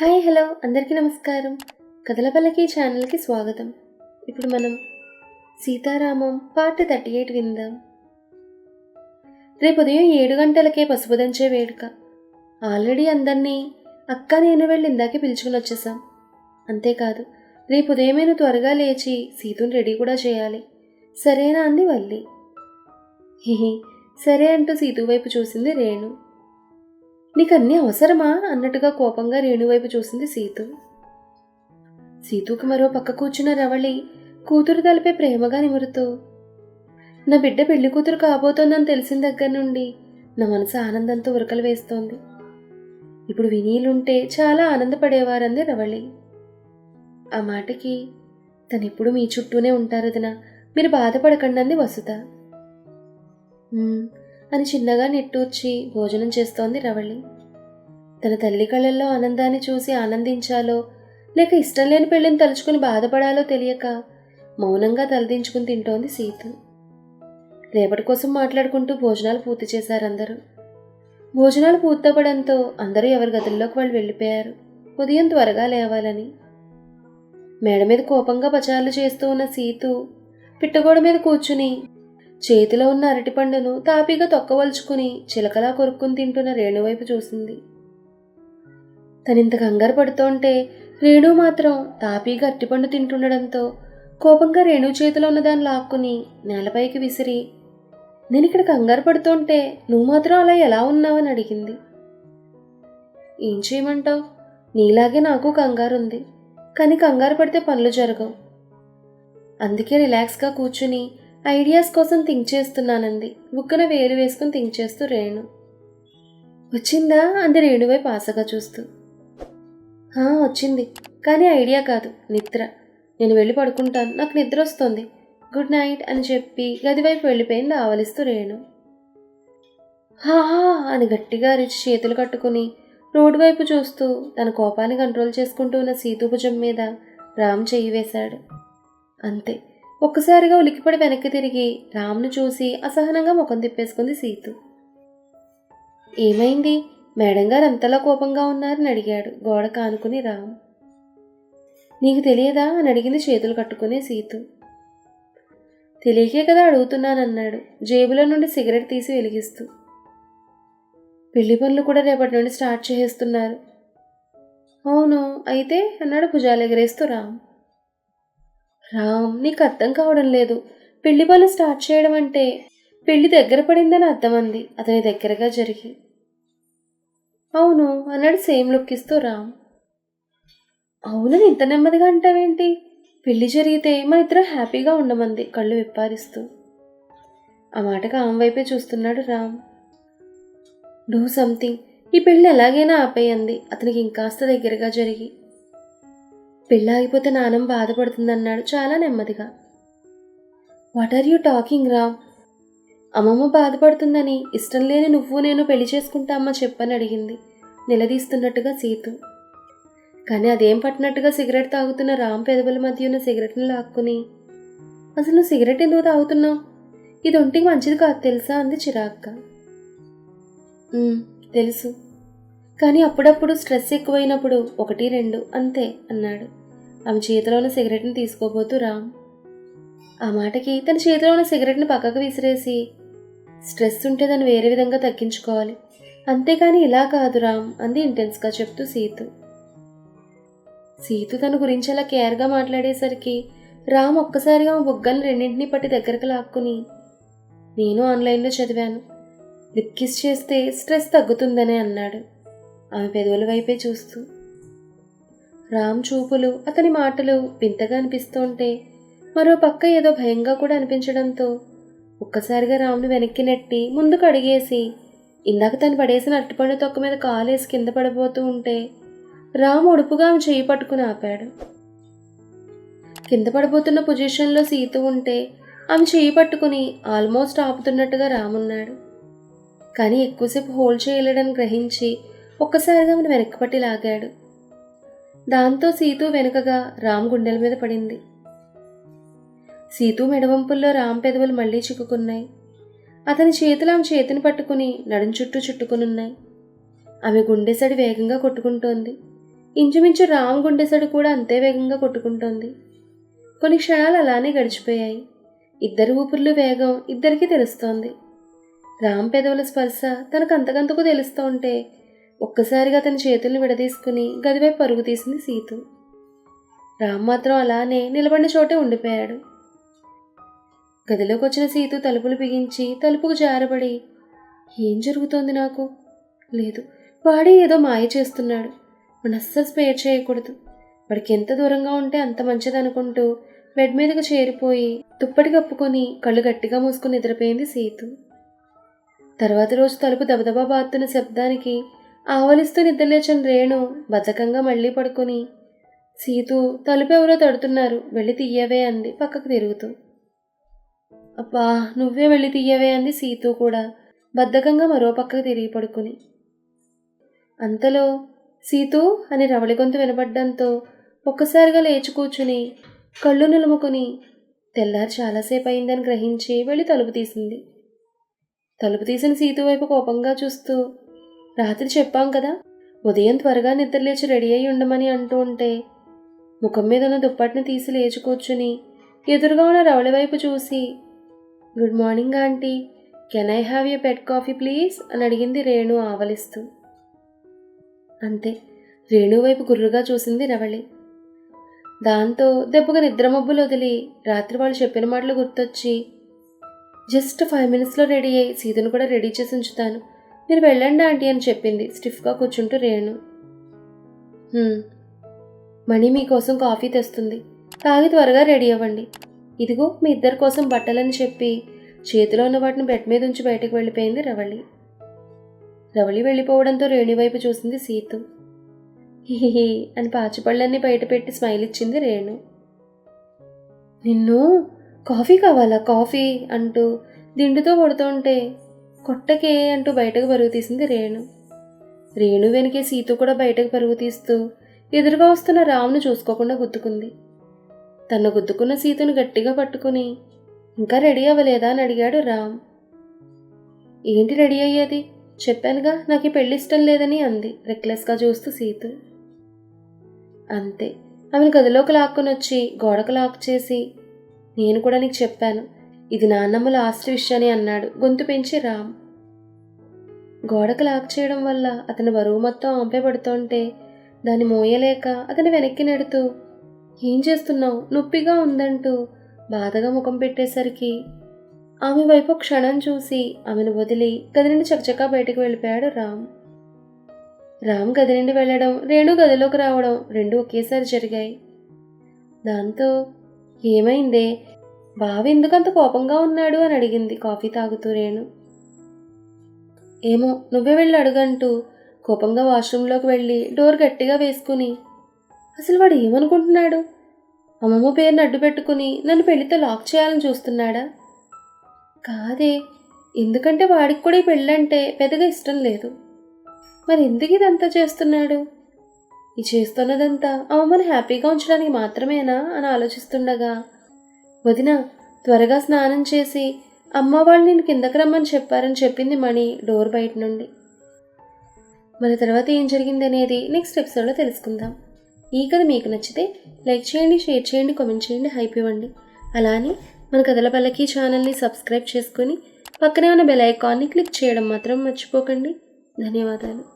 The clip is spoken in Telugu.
Hi hello. అందరికీ నమస్కారం. కథల పల్లకి ఛానల్కి స్వాగతం. ఇప్పుడు మనం సీతారామం పార్ట్ థర్టీ ఎయిట్ విందాం. రేపు ఉదయం ఏడు గంటలకే పసుపు దంచే వేడుక. ఆల్రెడీ అందరినీ అక్క నేను వెళ్ళి ఇందాకే పిలుచుకుని వచ్చేసాం. అంతేకాదు రేపు ఉదయమైన త్వరగా లేచి సీతుని రెడీ కూడా చేయాలి. సరేనా అంది వల్లి. హిహి సరే అంటూ సీతు వైపు చూసింది రేణు. నీకు అన్నీ అవసరమా? అన్నట్టుగా కోపంగా రేణువైపు చూసింది సీతు. సీతుకు మరో పక్క కూర్చున్న రవళి కూతురు తలపై ప్రేమగా నిమురుతూ నా బిడ్డ పెళ్ళి కూతురు కాబోతోందని తెలిసిన దగ్గర నుండి నా మనసు ఆనందంతో ఉరకలు వేస్తోంది. ఇప్పుడు వినీలుంటే చాలా ఆనందపడేవారంది రవళి. ఆ మాటకి తనెప్పుడు మీ చుట్టూనే ఉంటారు వదినా. మీరు బాధపడకండి అంది వసుత అని చిన్నగా నిట్టూర్చి భోజనం చేస్తోంది రవళి. తన తల్లి కళ్ళల్లో ఆనందాన్ని చూసి ఆనందించాలో లేక ఇష్టం లేని పెళ్ళిని తలుచుకుని బాధపడాలో తెలియక మౌనంగా తలదించుకుని తింటోంది సీత. రేపటి కోసం మాట్లాడుకుంటూ భోజనాలు పూర్తి చేశారందరూ. భోజనాలు పూర్తవడంతో అందరూ ఎవరి గదుల్లోకి వాళ్ళు వెళ్ళిపోయారు. ఉదయం త్వరగా లేవాలని. మేడ మీద కోపంగా పచారులు చేస్తూ ఉన్న సీతు పిట్టగోడ మీద కూర్చుని చేతిలో ఉన్న అరటిపండును తాపీగా తొక్కవలుచుకుని చిలకలా కొరుక్కుని తింటున్న రేణువైపు చూసింది. తనింత కంగారు పడుతోంటే రేణు మాత్రం తాపీగా అరటిపండు తింటుండడంతో కోపంగా రేణు చేతిలో ఉన్న దాన్ని లాక్కుని నేలపైకి విసిరి నేను ఇక్కడ కంగారు పడుతుంటే నువ్వు మాత్రం అలా ఎలా ఉన్నావని అడిగింది. ఏం చేయమంటావు? నీలాగే నాకు కంగారు ఉంది కానీ కంగారు పడితే పనులు జరగవు. అందుకే రిలాక్స్గా కూర్చుని ఐడియాస్ కోసం థింక్ చేస్తున్నానంది. బుక్కన వేలు వేసుకుని థింక్ చేస్తూ రేణు. వచ్చిందా? అంది రేణువైపు ఆశగా చూస్తూ. "హా, వచ్చింది. కానీ ఐడియా కాదు నిద్ర. నేను వెళ్ళి పడుకుంటాను. నాకు నిద్ర వస్తుంది. గుడ్ నైట్ అని చెప్పి గదివైపు వెళ్ళిపోయింది ఆవలిస్తూ రేణు. హా అని గట్టిగా అరిచి చేతులు కట్టుకుని రోడ్డు వైపు చూస్తూ తన కోపాన్ని కంట్రోల్ చేసుకుంటూ ఉన్న సీతుభుజం మీద రామ్ చెయ్యి వేశాడు. అంతే. ఒక్కసారిగా ఉలికిపడి వెనక్కి తిరిగి రామ్ను చూసి అసహనంగా ముఖం తిప్పేసుకుంది సీతు. ఏమైంది? మేడం గారు అంతలా కోపంగా ఉన్నారని అడిగాడు గోడ కానుకుని రామ్. నీకు తెలియదా? అని అడిగింది చేతులు కట్టుకునే సీతు. తెలియకే కదా అడుగుతున్నానన్నాడు జేబులో నుండి సిగరెట్ తీసి వెలిగిస్తూ. పెళ్ళి పనులు కూడా రేపటి నుండి స్టార్ట్ చేసేస్తున్నారు. అవును అయితే అన్నాడు భుజాలు ఎగరేస్తూ రామ్. రామ్ నీకు అర్థం కావడం లేదు. పెళ్ళి పనులు స్టార్ట్ చేయడం అంటే పెళ్ళి దగ్గర పడిందని అర్థమంది అతని దగ్గరగా జరిగి అవును అన్నాడు సేమ్ లుక్ ఇస్తూ రామ్. అవునని ఇంత నెమ్మదిగా అంటావేంటి? పెళ్ళి జరిగితే మన ఇద్దరం హ్యాపీగా ఉండమంది కళ్ళు విప్పారిస్తూ. ఆ మాటగా ఆమె వైపే చూస్తున్నాడు రామ్. Do something. ఈ పెళ్ళి ఎలాగైనా ఆపేయంది అతనికి ఇంకాస్త దగ్గరగా జరిగి పెళ్ళి ఆగిపోతే నానం బాధపడుతుందన్నాడు చాలా నెమ్మదిగా. What are you talking Ram అమ్మమ్మ బాధపడుతుందని ఇష్టం లేని నువ్వు నేను పెళ్ళి చేసుకుంటా అమ్మ చెప్పని అడిగింది. నిలదీస్తున్నట్టుగా సీతు. కానీ అదేం పట్టినట్టుగా సిగరెట్ తాగుతున్న రామ్ పెదవుల మధ్య ఉన్న సిగరెట్ని లాక్కుని అసలు నువ్వు సిగరెట్ ఎందుకు తాగుతున్నావు? ఇది ఒంటికి మంచిది కాదు తెలుసా? అంది చిరాగ్గా. తెలుసు. కానీ అప్పుడప్పుడు స్ట్రెస్ ఎక్కువైనప్పుడు ఒకటి రెండు అంతే అన్నాడు. ఆమె చేతిలో ఉన్న సిగరెట్ని తీసుకోబోతూ రామ్. ఆ మాటకి తన చేతిలో ఉన్న సిగరెట్ని పక్కకు విసిరేసి స్ట్రెస్ ఉంటే దాన్ని వేరే విధంగా తగ్గించుకోవాలి. అంతేకాని ఇలా కాదు రామ్ అంది ఇంటెన్స్గా చెప్తూ సీతు. సీతు తన గురించి అలా కేర్గా మాట్లాడేసరికి రామ్ ఒక్కసారిగా ఆ బుగ్గలను రెండింటినీ పట్టి దగ్గరకు లాక్కుని నేను ఆన్లైన్లో చదివాను. లిప్ కిస్ చేస్తే స్ట్రెస్ తగ్గుతుందనే అన్నాడు. ఆమె పెదవుల వైపే చూస్తూ. రామ్ చూపులు అతని మాటలు వింతగా అనిపిస్తుంటే మరో పక్క ఏదో భయంగా కూడా అనిపించడంతో ఒక్కసారిగా రామ్ను వెనక్కి నెట్టి ముందుకు అడిగేసి ఇందాక తను పడేసిన అట్టుపండు తొక్క మీద కాలేసి కింద పడబోతూ ఉంటే రామ్ ఉడుపుగా ఆమె చేయి పట్టుకుని ఆపాడు. కింద పడబోతున్న పొజిషన్లో సీత ఉంటే ఆమె చేయి పట్టుకుని ఆల్మోస్ట్ ఆపుతున్నట్టుగా రామున్నాడు కానీ ఎక్కువసేపు హోల్డ్ చేయలేడని గ్రహించి ఒక్కసారిగా ఆమెను వెనక్కి లాగాడు. దాంతో సీతు వెనుకగా రామ్ గుండెల మీద పడింది. సీతు మెడవంపుల్లో రామ్ పెదవులు మళ్ళీ చిక్కుకున్నాయి. అతని చేతులు ఆమె చేతిని పట్టుకుని నడుం చుట్టూ చుట్టుకునున్నాయి. ఆమె గుండెసడి వేగంగా కొట్టుకుంటోంది. ఇంచుమించు రామ్ గుండెసడి కూడా అంతే వేగంగా కొట్టుకుంటోంది. కొన్ని క్షణాలు అలానే గడిచిపోయాయి. ఇద్దరు ఊపిర్లు వేగం ఇద్దరికీ తెలుస్తోంది. రామ్ పెదవుల స్పర్శ తనకు అంతకంతకు తెలుస్తూ ఉంటే ఒక్కసారిగా తన చేతుల్ని విడదీసుకుని గదివైపు పరుగు తీసింది సీతు. రామ్ మాత్రం అలానే నిలబడిన చోటే ఉండిపోయాడు. గదిలోకి వచ్చిన సీతు తలుపులు బిగించి తలుపుకు జారబడి ఏం జరుగుతోంది నాకు? లేదు వాడే ఏదో మాయ చేస్తున్నాడు. వాడిని అస్సలు స్పేర్ చేయకూడదు. వాడికి ఎంత దూరంగా ఉంటే అంత మంచిదనుకుంటూ బెడ్ మీదకు చేరిపోయి దుప్పటి కప్పుకొని కళ్ళు గట్టిగా మూసుకుని నిద్రపోయింది సీతు. తర్వాత రోజు తలుపు దబదబా బాతున్న శబ్దానికి ఆవలిస్తూ నిద్రలేచిన రేణు బద్ధకంగా మళ్ళీ పడుకొని సీతు తలుపెవరో ఎవరో తడుతున్నారు వెళ్ళి తీయవే అంది పక్కకు తిరుగుతూ. అబ్బా నువ్వే వెళ్ళి తీయవే అంది సీతు కూడా బద్ధకంగా మరో పక్కకు తిరిగి పడుకుని. అంతలో సీతు అని రవళి గొంతు వినపడ్డంతో ఒక్కసారిగా లేచి కూర్చుని కళ్ళు నులుముకుని తెల్లారి చాలాసేపు అయిందని గ్రహించి వెళ్ళి తలుపు తీసింది. తలుపు తీసిన సీతు వైపు కోపంగా చూస్తూ రాత్రి చెప్పాం కదా ఉదయం త్వరగా నిద్రలేచి రెడీ అయి ఉండమని అంటూ ఉంటే ముఖం మీద ఉన్న దుప్పటిని తీసి లేచి కూర్చుని ఎదురుగా ఉన్న రవళి వైపు చూసి good morning aunty can I have you pet coffee please? అని అడిగింది రేణు ఆవలిస్తూ. అంతే రేణు వైపు గుర్రుగా చూసింది రవళి. దాంతో దెబ్బగా నిద్రమబ్బులు వదిలి రాత్రి వాళ్ళు చెప్పిన మాటలు గుర్తొచ్చి జస్ట్ ఫైవ్ మినిట్స్లో రెడీ అయ్యి సీతను కూడా రెడీ చేసి ఉంచుతాను. మీరు వెళ్ళండి ఆంటీ అని చెప్పింది. స్టిఫ్గా కూర్చుంటూ రేణు. మణి మీకోసం కాఫీ తెస్తుంది. తాగి త్వరగా రెడీ అవ్వండి. ఇదిగో మీ ఇద్దరి కోసం బట్టలని చెప్పి చేతిలో ఉన్న వాటిని బెడ్ మీద ఉంచి బయటకు వెళ్ళిపోయింది రవళి. రవళి వెళ్ళిపోవడంతో రేణి వైపు చూసింది సీతు. హిహి అని పాచిపళ్ళన్నీ బయట పెట్టి స్మైల్ ఇచ్చింది రేణు. నిన్ను కాఫీ కావాలా? కాఫీ అంటూ దిండుతో కొడుతుంటే కొట్టకే అంటూ బయటకు పరుగు తీసింది రేణు. రేణు వెనకే సీత కూడా బయటకు పరుగు తీస్తూ ఎదురుగా వస్తున్న రామును చూసుకోకుండా గుద్దుకుంది. తను గుద్దుకున్న సీతను గట్టిగా పట్టుకుని ఇంకా రెడీ అవ్వలేదా? అని అడిగాడు రామ్. ఏంటి రెడీ అయ్యేది? చెప్పానుగా నాకు ఈ ఇష్టం లేదని అంది రెక్లెస్గా చూస్తూ సీతు. అంతే ఆమెను గదిలోకి లాక్కుని వచ్చి గోడకు లాక్ చేసి నేను కూడా నీకు చెప్పాను. ఇది నాన్నమ్మ లాస్ట్ విష్ అని అన్నాడు. గొంతు పెంచి రామ్. గోడకు లాక్ చేయడం వల్ల అతని బరువు మొత్తం ఆంపే పడుతుంటే దాన్ని మోయలేక అతని వెనక్కి నెడుతూ ఏం చేస్తున్నావు? నొప్పిగా ఉందంటూ బాధగా ముఖం పెట్టేసరికి ఆమె వైపు క్షణం చూసి ఆమెను వదిలి గది నుండి చకచకా బయటకు వెళ్ళిపోయాడు రామ్. రామ్ గది నుండి వెళ్ళడం రేణు గదిలోకి రావడం రెండు ఒకేసారి జరిగాయి. దాంతో ఏమైందే? బావ ఎందుకంత కోపంగా ఉన్నాడు అని అడిగింది కాఫీ తాగుతూ రేణు. ఏమో నువ్వే వెళ్ళి అడుగంటూ. కోపంగా వాష్రూంలోకి వెళ్ళి డోర్ గట్టిగా వేసుకుని. అసలు వాడు ఏమనుకుంటున్నాడు? అమ్మమ్మ పేరుని అడ్డు పెట్టుకుని నన్ను పెళ్ళితో లాక్ చేయాలని చూస్తున్నాడా? కాదే ఎందుకంటే వాడికి కూడా ఈ పెళ్ళంటే పెద్దగా ఇష్టం లేదు. మరి ఎందుకు ఇదంతా చేస్తున్నాడు? ఈ చేస్తున్నదంతా అమ్మమ్మని హ్యాపీగా ఉంచడానికి మాత్రమేనా అని ఆలోచిస్తుండగా వదిన త్వరగా స్నానం చేసి అమ్మ వాళ్ళు నేను కిందకి రమ్మని చెప్పారని చెప్పింది మణి డోర్ బయట నుండి. మన తర్వాత ఏం జరిగింది అనేది నెక్స్ట్ ఎపిసోడ్లో తెలుసుకుందాం. ఈ కథ మీకు నచ్చితే లైక్ చేయండి షేర్ చేయండి కామెంట్ చేయండి హైప్ ఇవ్వండి. అలానే మన కథల పల్లకి ఛానల్ని సబ్స్క్రైబ్ చేసుకొని పక్కనే ఉన్న బెల్ ఐకాన్ని క్లిక్ చేయడం మాత్రం మర్చిపోకండి. ధన్యవాదాలు.